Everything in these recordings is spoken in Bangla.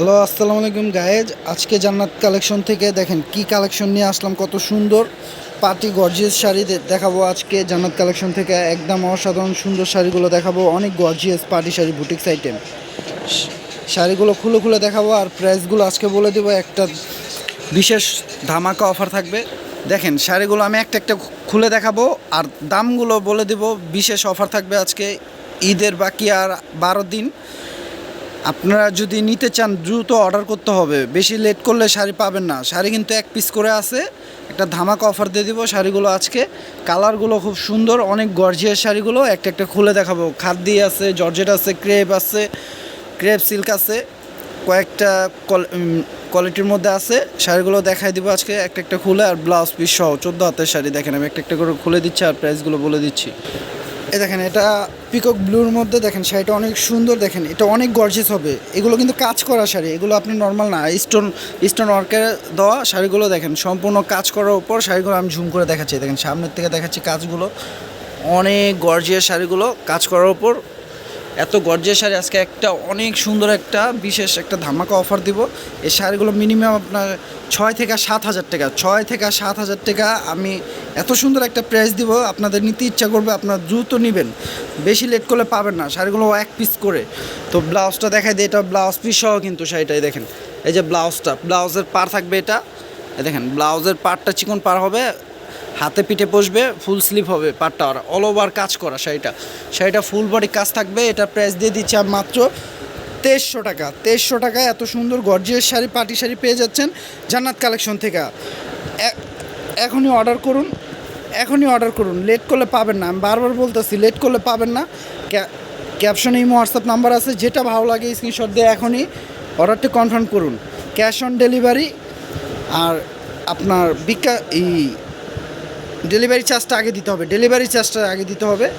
হ্যালো, আসসালামু আলাইকুম গায়েজ আজকে জান্নাত কালেকশন থেকে দেখেন কি কালেকশন নিয়ে আসলাম, কত সুন্দর পার্টি গর্জিয়াস শাড়ি দেখাবো আজকে জান্নাত কালেকশন থেকে। একদম অসাধারণ সুন্দর শাড়িগুলো দেখাবো, অনেক gorgeous party sari boutiques item শাড়িগুলো খুলে খুলে দেখাবো আর প্রাইসগুলো আজকে বলে দেবো, একটা বিশেষ ধামাকা অফার থাকবে। দেখেন শাড়িগুলো আমি একটা একটা খুলে দেখাবো আর দামগুলো বলে দেবো, বিশেষ অফার থাকবে আজকে ঈদের বাকি আর বারো দিন। আপনারা যদি নিতে চান, দ্রুত অর্ডার করতে হবে। বেশি লেট করলে শাড়ি পাবেন না। শাড়ি কিন্তু এক পিস করে আছে। একটা ধামাকা অফার দিয়ে দিব শাড়িগুলো আজকে। কালারগুলো খুব সুন্দর, অনেক গর্জিয়াস শাড়িগুলো। একটা একটা খুলে দেখাবো। খাদ্দি আছে, জর্জেট আছে ক্রেপ আছে ক্রেপ সিল্ক আছে। কয়েকটা কোয়ালিটির মধ্যে আছে। শাড়িগুলো দেখাই দিব আজকে। একটা একটা খুলে আর ব্লাউজ পিস সহ। চোদ্দ হাতের শাড়ি দেখেন আমি। একটা একটা করে খুলে দিচ্ছি আর প্রাইসগুলো বলে দিচ্ছি। এ দেখেন, এটা পিকক ব্লুর মধ্যে দেখেন, শাড়িটা অনেক সুন্দর দেখেন, এটা অনেক গর্জেস হবে। এগুলো কিন্তু কাজ করা শাড়ি, এগুলো আপনি নর্মাল না স্টোন স্টোন ওয়ার্কের দেওয়া শাড়িগুলো দেখেন, সম্পূর্ণ কাজ করার উপর শাড়িগুলো আমি ঝুম করে দেখাচ্ছি। দেখেন, সামনের থেকে দেখাচ্ছি কাজগুলো, অনেক গর্জিয়াস শাড়িগুলো কাজ করার উপর এত গর্জিয়াস শাড়ি আজকে একটা অনেক সুন্দর একটা বিশেষ একটা ধামাকা অফার দিব। এই শাড়িগুলো মিনিমাম আপনার ছয় থেকে সাত হাজার টাকা, ছয় থেকে সাত হাজার টাকা আমি এত সুন্দর একটা প্রাইস দিব, আপনাদের নিতে ইচ্ছা করবে, আপনারা দ্রুত নেবেন। বেশি লেট করলে পাবেন না, শাড়িগুলো এক পিস করে। তো ব্লাউজটা দেখাই দিই, এটা ব্লাউজ পিস সহ কিন্তু শাড়িটাই দেখেন। এই যে ব্লাউজটা ব্লাউজের পার থাকবে এটা। দেখেন ব্লাউজের পারটা চিকন পার হবে হাতে পিঠে বসবে ফুল স্লিপ হবে পাটটা। আর অল ওভার কাজ করা শাড়িটা। শাড়িটা ফুল বডি কাজ থাকবে, এটা প্রাইস দিয়ে দিচ্ছে আমি মাত্র তেইশশো টাকা। তেইশশো টাকায় এত সুন্দর গর্জিয়াস শাড়ি পাটি শাড়ি পেয়ে যাচ্ছেন জান্নাত কালেকশন থেকে। এখনই অর্ডার করুন, এখনই অর্ডার করুন। লেট করলে পাবেন না, আমি বারবার বলতেছি লেট করলে পাবেন না। ক্যা- ক্যাপশনে ইমো হোয়াটসঅ্যাপ নাম্বার আছে, যেটা ভালো লাগে স্ক্রিনশট দিয়ে এখনই অর্ডারটি কনফার্ম করুন। ক্যাশ অন ডেলিভারি আর আপনার বিকা, এই ডেলিভারি চার্জটা আগে দিতে হবে, ডেলিভারি চার্জটা আগে দিতে হবে।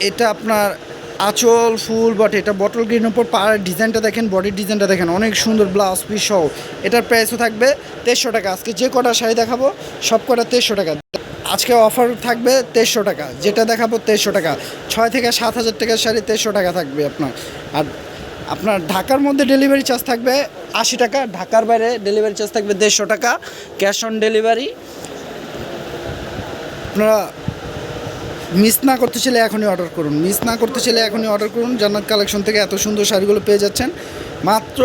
এটা আপনার আঁচল, ফুল, বট, এটা বটল গ্রিন উপর পার ডিজাইনটা দেখেন, বডির ডিজাইনটা দেখেন, অনেক সুন্দর ব্লাউজ পিস সহ। এটার প্রাইসও থাকবে তেইশশো টাকা। আজকে যে কটা শাড়ি দেখাবো, সব কটা তেইশশো টাকা। আজকে অফার থাকবে তেইশশো টাকা। যেটা দেখাবো তেইশশো টাকা। ছয় থেকে সাত হাজার টাকার শাড়ি তেরোশো টাকা থাকবে আপনার। আর আপনার ঢাকার মধ্যে ডেলিভারি চার্জ থাকবে আশি টাকা, ঢাকার বাইরে ডেলিভারি চার্জ থাকবে দেড়শো টাকা। Cash on delivery. আপনারা মিস না করতে চাইলে এখনই অর্ডার করুন। মিস না করতে চাইলে এখনই অর্ডার করুন। জান্নাত কালেকশন থেকে এত সুন্দর শাড়িগুলো পেয়ে যাচ্ছেন। মাত্র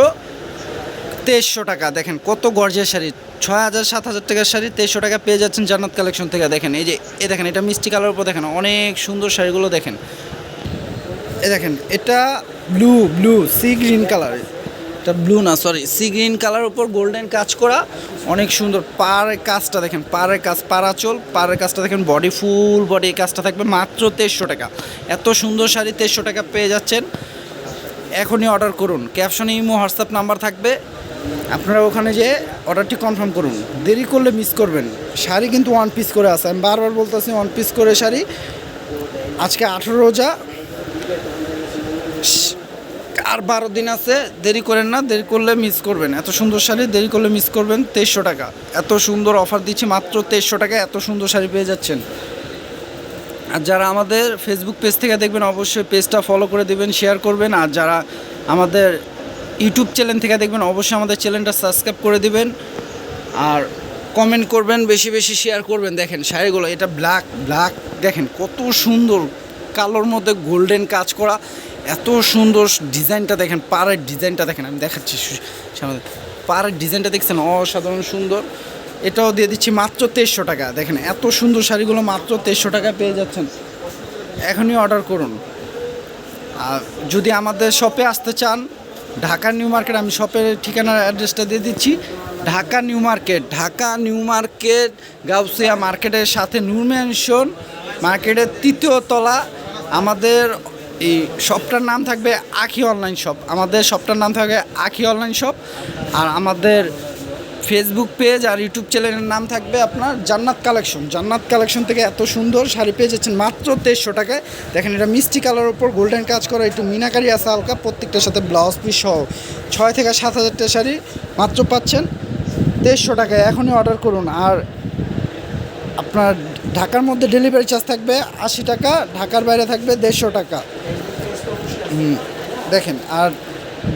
তেইশশো টাকা। দেখেন কত গর্জের শাড়ি। ছয় হাজার, সাত হাজার টাকার শাড়ি তেইশশো টাকা পেয়ে যাচ্ছেন জান্নাত কালেকশন থেকে। দেখেন, এই যে, এ দেখেন, এটা মিষ্টি কালার উপর দেখেন, অনেক সুন্দর শাড়িগুলো দেখেন। এ দেখেন, এটা blue blue sea green colour এটা ব্লু না সরি সি গ্রিন কালার উপর গোল্ডেন কাজ করা, অনেক সুন্দর। পাড়ের কাজটা দেখেন পাড়ের কাজ পাড়াচল পাড়ের কাজটা দেখেন বডি ফুল বডি কাজটা থাকবে মাত্র তেইশশো টাকা। এত সুন্দর শাড়ি তেইশশো টাকা পেয়ে যাচ্ছেন। এখনই অর্ডার করুন। ক্যাপশনে ইমো, হোয়াটসঅ্যাপ নাম্বার থাকবে। আপনারা ওখানে যে অর্ডারটি কনফার্ম করুন। দেরি করলে মিস করবেন। শাড়ি কিন্তু ওয়ান পিস করে আছে। আমি বারবার বলতেছি ওয়ান পিস করে শাড়ি। আজকে আঠেরো রোজা আর বারো দিন আছে, দেরি করেন না, দেরি করলে মিস করবেন। এত সুন্দর শাড়ি, দেরি করলে মিস করবেন তেইশশো টাকা। এত সুন্দর অফার দিচ্ছি মাত্র তেইশশো টাকা এত সুন্দর শাড়ি পেয়ে যাচ্ছেন। আর যারা আমাদের ফেসবুক পেজ থেকে দেখবেন, অবশ্যই পেজটা ফলো করে দেবেন শেয়ার করবেন। আর যারা আমাদের ইউটিউব চ্যানেল থেকে দেখবেন, অবশ্যই আমাদের চ্যানেলটা সাবস্ক্রাইব করে দিবেন। আর কমেন্ট করবেন, বেশি বেশি শেয়ার করবেন। দেখেন শাড়িগুলো, এটা ব্ল্যাক ব্ল্যাক দেখেন কত সুন্দর, কালোর মধ্যে গোল্ডেন কাজ করা। এত সুন্দর ডিজাইনটা দেখেন, পাড়ের ডিজাইনটা দেখেন, আমি দেখাচ্ছি পাড়ের ডিজাইনটা দেখছেন, অসাধারণ সুন্দর। এটাও দিয়ে দিচ্ছি মাত্র তেইশশো টাকা। দেখেন, এত সুন্দর শাড়িগুলো মাত্র তেইশশো টাকা পেয়ে যাচ্ছেন। এখনই অর্ডার করুন। আর যদি আমাদের শপে আসতে চান, ঢাকা নিউ মার্কেট, আমি শপের ঠিকানার অ্যাড্রেসটা দিয়ে দিচ্ছি। Dhaka New Market, Dhaka New Market, Gausia মার্কেটের সাথে নূর ম্যানশন, মার্কেটের তৃতীয় তলা। আমাদের এই শপটার নাম থাকবে আখি অনলাইন শপ। আমাদের শপটার নাম থাকবে আখি অনলাইন শপ। আর আমাদের ফেসবুক পেজ আর ইউটিউব চ্যানেলের নাম থাকবে আপনার জান্নাত কালেকশন। জান্নাত কালেকশন থেকে এত সুন্দর শাড়ি পেয়ে যাচ্ছেন মাত্র তেইশশো টাকায়। দেখেন এটা মিষ্টি কালার উপর গোল্ডেন কাজ করা একটু মিনাকারি আছে হালকা, প্রত্যেকটার সাথে ব্লাউজ পিস সহ। ছয় থেকে সাত হাজারটা শাড়ি মাত্র পাচ্ছেন তেইশশো টাকায়। এখনই অর্ডার করুন। আর আপনার ঢাকার মধ্যে ডেলিভারি চার্জ থাকবে আশি টাকা, ঢাকার বাইরে থাকবে দেড়শো টাকা। দেখেন, আর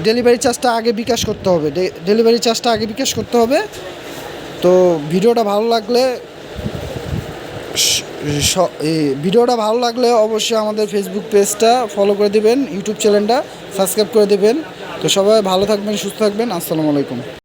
ডেলিভারি চার্জটা আগে বিকাশ করতে হবে। ডেলিভারি চার্জটা আগে বিকাশ করতে হবে। তো ভিডিওটা ভালো লাগলে ভিডিওটা ভালো লাগলে অবশ্যই আমাদের ফেসবুক পেজটা ফলো করে দেবেন ইউটিউব চ্যানেলটা সাবস্ক্রাইব করে দেবেন। তো সবাই ভালো থাকবেন, সুস্থ থাকবেন। আসসালামু আলাইকুম।